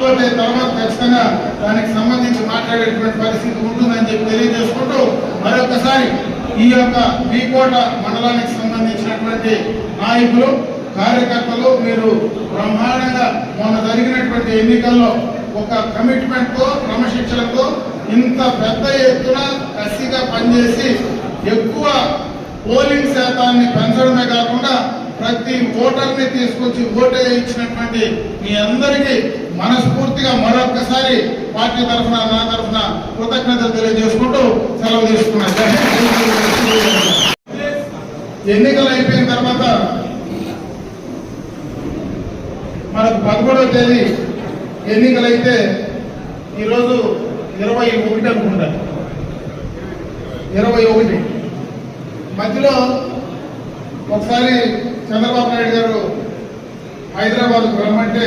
పోతే తర్వాత ఖచ్చితంగా దానికి సంబంధించి మాట్లాడేటువంటి పరిస్థితి ఉంటుందని చెప్పి తెలియజేసుకుంటూ మరొకసారి ఈ యొక్క బీకోట మండలానికి సంబంధించినటువంటి నాయకులు కార్యకర్తలు మీరు బ్రహ్మాండంగా మొన్న జరిగినటువంటి ఎన్నికల్లో ఒక కమిట్మెంట్తో క్రమశిక్షణతో ఇంత పెద్ద ఎత్తున కసిగా పనిచేసి ఎక్కువ పోలింగ్ శాతాన్ని పెంచడమే కాకుండా ప్రతి ఓటర్ని తీసుకొచ్చి ఓటే ఇచ్చినటువంటి మీ అందరికీ మనస్ఫూర్తిగా మరొకసారి పార్టీ తరఫున నా తరఫున కృతజ్ఞతలు తెలియజేసుకుంటూ సెలవు తీసుకున్నాను ఎన్నికలు అయిపోయిన తర్వాత మనకు పదకొండవ తేదీ ఎన్నికలైతే ఈరోజు ఇరవై ఒకటి అనుకుంటా. ఇరవై ఒకటి. మధ్యలో ఒకసారి చంద్రబాబు నాయుడు గారు హైదరాబాద్కు రమ్మంటే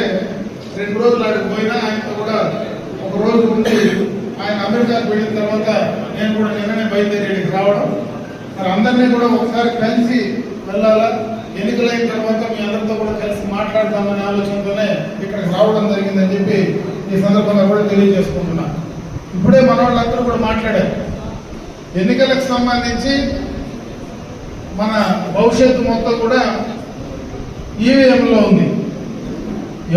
రెండు రోజులు ఆయన పోయినా ఆయనతో కూడా ఒక రోజు ఉండి ఆయన అమెరికాకు వెళ్ళిన తర్వాత నేను కూడా నిన్ననే బయలుదేరి రావడం. మరి అందరినీ కూడా ఒకసారి కలిసి వెళ్ళాలా? ఎన్నికలైన తర్వాత మీ అందరితో కూడా కలిసి మాట్లాడదామనే ఆలోచనతోనే ఇక్కడికి రావడం జరిగిందని చెప్పి ఈ సందర్భంగా కూడా తెలియజేసుకుంటున్నా. ఇప్పుడే మన వాళ్ళందరూ కూడా మాట్లాడారు. ఎన్నికలకు సంబంధించి మన భవిష్యత్తు మొత్తం కూడా ఈవీఎంలో ఉంది.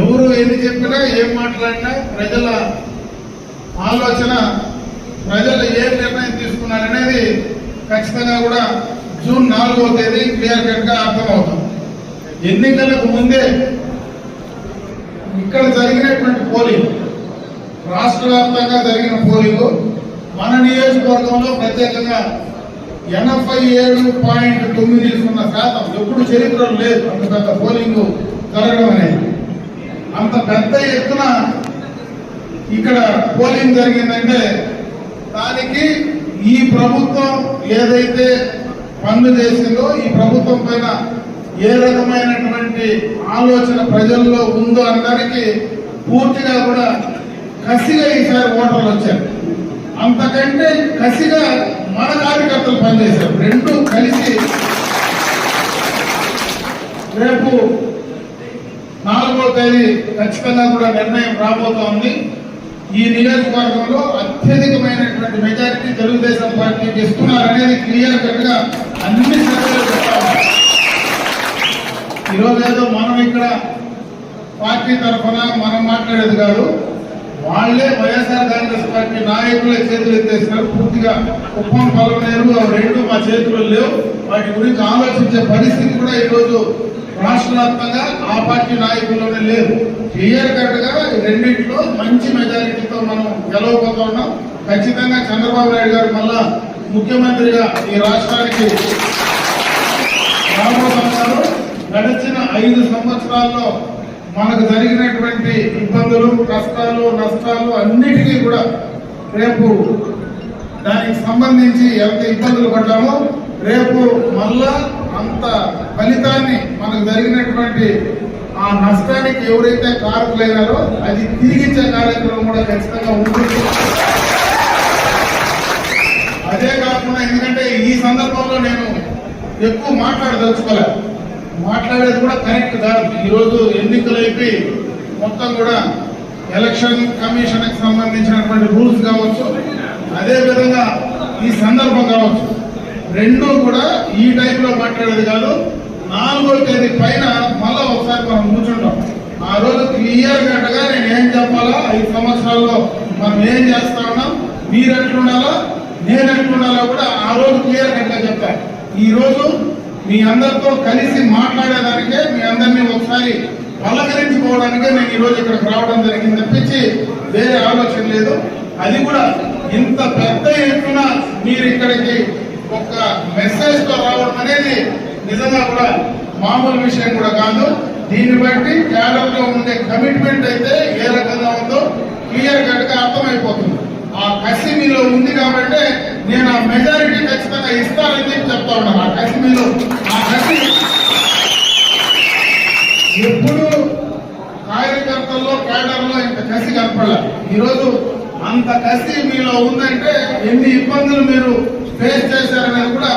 ఎవరు ఎన్ని చెప్పినా ఏం మాట్లాడినా ప్రజల ఆలోచన ప్రజలు ఏ నిర్ణయం తీసుకున్నారనేది ఖచ్చితంగా కూడా జూన్ నాలుగవ తేదీ క్లియర్ కట్గా అర్థమవుతుంది. ఎన్నికలకు ముందే ఇక్కడ జరిగినటువంటి పోలింగ్ రాష్ట్ర వ్యాప్తంగా జరిగిన పోలింగ్ మన నియోజకవర్గంలో ప్రత్యేకంగా ఎనభై ఏడు పాయింట్ తొమ్మిది సున్నా శాతం ఎప్పుడు చరిత్రలో లేదు అంత పెద్ద పోలింగ్ జరగడం అనేది. అంత పెద్ద ఎత్తున ఇక్కడ పోలింగ్ జరిగిందంటే దానికి ఈ ప్రభుత్వం ఏదైతే పనులు చేసిందో ఈ ప్రభుత్వం పైన ఏ రకమైనటువంటి ఆలోచన ప్రజల్లో ఉందో అనడానికి పూర్తిగా కూడా కసిగా ఈసారి ఓటర్లు వచ్చారు. అంతకంటే కసిగా మన కార్యకర్తలు పనిచేశారు. రెండు కలిసి రేపు నాలుగో తేదీ ఖచ్చితంగా కూడా నిర్ణయం రాబోతోంది ఈ నియోజకవర్గంలో అత్యధికమైనటువంటి మెజారిటీ తెలుగుదేశం పార్టీకి ఇస్తున్నారనేది క్లియర్ కట్గా అన్ని ఈరోజు ఏదో మనం ఇక్కడ పార్టీ తరఫున మనం మాట్లాడేది కాదు వాళ్ళే వైఎస్ఆర్ కాంగ్రెస్ పార్టీ నాయకులే చేతులు ఎత్తేసినారు. పూర్తిగా కుప్పం పలవనేరు అవి రెండు మా చేతులు లేవు. వాటి గురించి ఆలోచించే పరిస్థితి కూడా ఈరోజు రాష్ట్ర వ్యాప్తంగా ఆ పార్టీ నాయకుల్లోనే లేదు క్లియర్ కట్గా రెండింటిలో మంచి మెజారిటీతో మనం గెలవబోతా ఉన్నాం. ఖచ్చితంగా చంద్రబాబు నాయుడు గారు మళ్ళా ముఖ్యమంత్రిగా ఈ రాష్ట్రానికి రాబోతున్నారు. గడిచిన ఐదు సంవత్సరాల్లో మనకు జరిగినటువంటి ఇబ్బందులు కష్టాలు నష్టాలు అన్నిటికీ కూడా రేపు దానికి సంబంధించి ఎంత ఇబ్బందులు పడ్డామో రేపు మళ్ళా అంత ఫలితాన్ని మనకు జరిగినటువంటి ఆ నష్టానికి ఎవరైతే కారకులైనారో అది తిరిగిచ్చే కార్యక్రమం కూడా ఖచ్చితంగా ఉంటుంది. అదే కాకుండా ఎందుకంటే ఈ సందర్భంలో నేను ఎక్కువ మాట్లాడదలుచుకోలే. మాట్లాడేది కూడా కరెక్ట్ కాదు. ఈరోజు ఎన్నికలు అయిపోయి మొత్తం కూడా ఎలక్షన్ కమిషన్కి సంబంధించినటువంటి రూల్స్ కావచ్చు అదేవిధంగా ఈ సందర్భం కావచ్చు. రెండు కూడా ఈ టైప్లో మాట్లాడేది కాదు. నాలుగో తేదీ పైన మళ్ళా ఒకసారి మనం కూర్చుంటాం. ఆ రోజు క్లియర్ కట్గా నేను ఏం చెప్పాలా? ఐదు సంవత్సరాల్లో మనం ఏం చేస్తా ఉన్నాం? మీరు ఎట్లుండాలా నేను ఎట్లుండాలా కూడా ఆ రోజు క్లియర్ కట్గా ఈ రోజు మీ అందరితో కలిసి మాట్లాడేదానికే మీ అందరినీ ఒకసారి పలకరించుకోవడానికే నేను ఈ రోజు ఇక్కడికి రావడం జరిగింది తప్పించి వేరే ఆలోచన లేదు. అది కూడా ఇంత పెద్ద ఎత్తున మీరు ఇక్కడికి ఒక మెసేజ్తో రావడం అనేది నిజంగా కూడా మామూలు విషయం కూడా కాదు. దీన్ని బట్టి క్యాడర్లో ఉండే కమిట్మెంట్ అయితే ఏ రకంగా ఉందో క్లియర్ కట్గా అర్థమైపోతుంది. ఆ కసి మీలో ఉంది కాబట్టి నేను ఆ మెజారిటీ ఖచ్చితంగా ఇస్తానని చెప్పి చెప్తా ఉన్నాను. ఆ కసి మీలో ఆ కసి ఎప్పుడు కార్యకర్తల్లో కేడర్లో ఇంత కసి కనపడాలి. ఈరోజు అంత కసి మీలో ఉందంటే ఎన్ని ఇబ్బందులు మీరు ఫేస్ చేశారనేది కూడా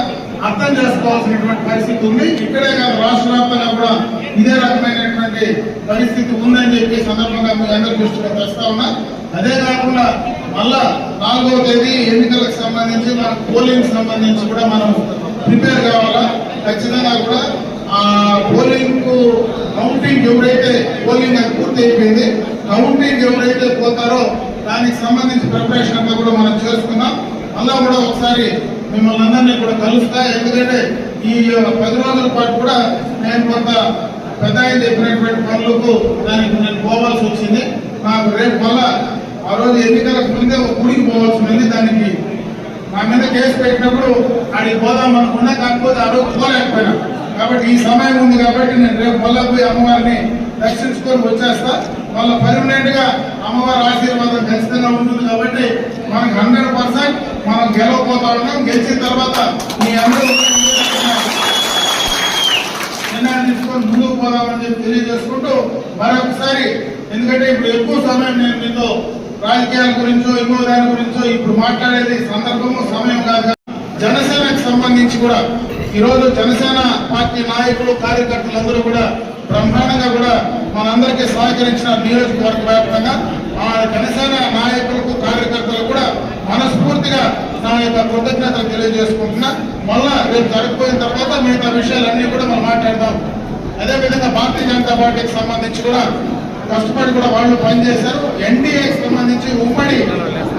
అర్థం చేసుకోవాల్సినటువంటి పరిస్థితి ఉంది. ఇక్కడే కాదు రాష్ట్ర వ్యాప్తంగా కూడా ఇదే రకమైనటువంటి పరిస్థితి ఉందని చెప్పి సందర్భంగా మీ అందరి దృష్టిలో తెస్తా ఉన్నా. అదే కాకుండా మళ్ళా నాలుగవ తేదీ ఎన్నికలకు సంబంధించి మన పోలింగ్ సంబంధించి కూడా మనం ప్రిపేర్ కావాలా? ఖచ్చితంగా కూడా ఆ పోలింగ్కు కౌంటింగ్ ఎవరైతే పోలింగ్ అది పూర్తి అయిపోయింది కౌంటింగ్ ఎవరైతే పోతారో దానికి సంబంధించి ప్రిపరేషన్ అంతా కూడా మనం చేసుకున్నాం అలా కూడా ఒకసారి మిమ్మల్ని అందరినీ కూడా కలుస్తా. ఎందుకంటే ఈ పది రోజుల పాటు కూడా నేను కొంత పెద్ద ఆయన చెప్పినటువంటి పనులకు దానికి నేను పోవాల్సి వచ్చింది. నాకు రేపు మళ్ళా ఆ రోజు ఎన్నికలకు ముందే ఒక గుడికి పోవాల్సి ఉంది. దానికి నా మీద కేసు పెట్టినప్పుడు ఆడికి పోదాం అనుకున్నా కాకపోతే ఆ రోజు పోలేకపోయినా కాబట్టి ఈ సమయం ఉంది కాబట్టి నేను రేపు మళ్ళా పోయి అమ్మవారిని దర్శించుకొని వచ్చేస్తా. వాళ్ళ పర్మనెంట్గా అమ్మవారి ఆశీర్వాదం ఖచ్చితంగా ఉంటుంది కాబట్టి మనకు హండ్రెడ్ పర్సెంట్ మనం గెలవపోతా ఉన్నాం. గెలిచిన తర్వాత మీ అందరూ నిర్ణయం తీసుకొని ముందుకు పోదామని చెప్పి తెలియజేసుకుంటూ మరొకసారి ఎందుకంటే ఇప్పుడు ఎక్కువ సమయం నేను మీతో రాజకీయాల గురించో ఇంకో దాని గురించో ఇప్పుడు మాట్లాడేది సందర్భము సమయం కాదు. జనసేనకు సంబంధించి కూడా ఈరోజు జనసేన పార్టీ నాయకులు కార్యకర్తలందరూ కూడా బ్రహ్మాండంగా కూడా మనందరికీ సహకరించిన నియోజకవర్గ వ్యాప్తంగా ఆ జనసేన నాయకులకు కార్యకర్తలకు కూడా మనస్ఫూర్తిగా నా యొక్క కృతజ్ఞతలు తెలియజేసుకుంటున్నా. మళ్ళా రేపు జరిగిపోయిన తర్వాత మిగతా విషయాలన్నీ కూడా మనం మాట్లాడదాం. అదేవిధంగా భారతీయ జనతా పార్టీకి సంబంధించి కూడా కష్టపడి కూడా వాళ్ళు పనిచేశారు. ఎన్డీఏకి సంబంధించి ఉమ్మడి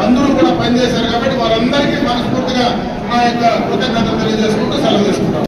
అందరూ కూడా పనిచేశారు కాబట్టి వారందరికీ మనస్ఫూర్తిగా నా యొక్క కృతజ్ఞతలు తెలియజేసుకుంటూ సెలవు తీసుకుంటాం.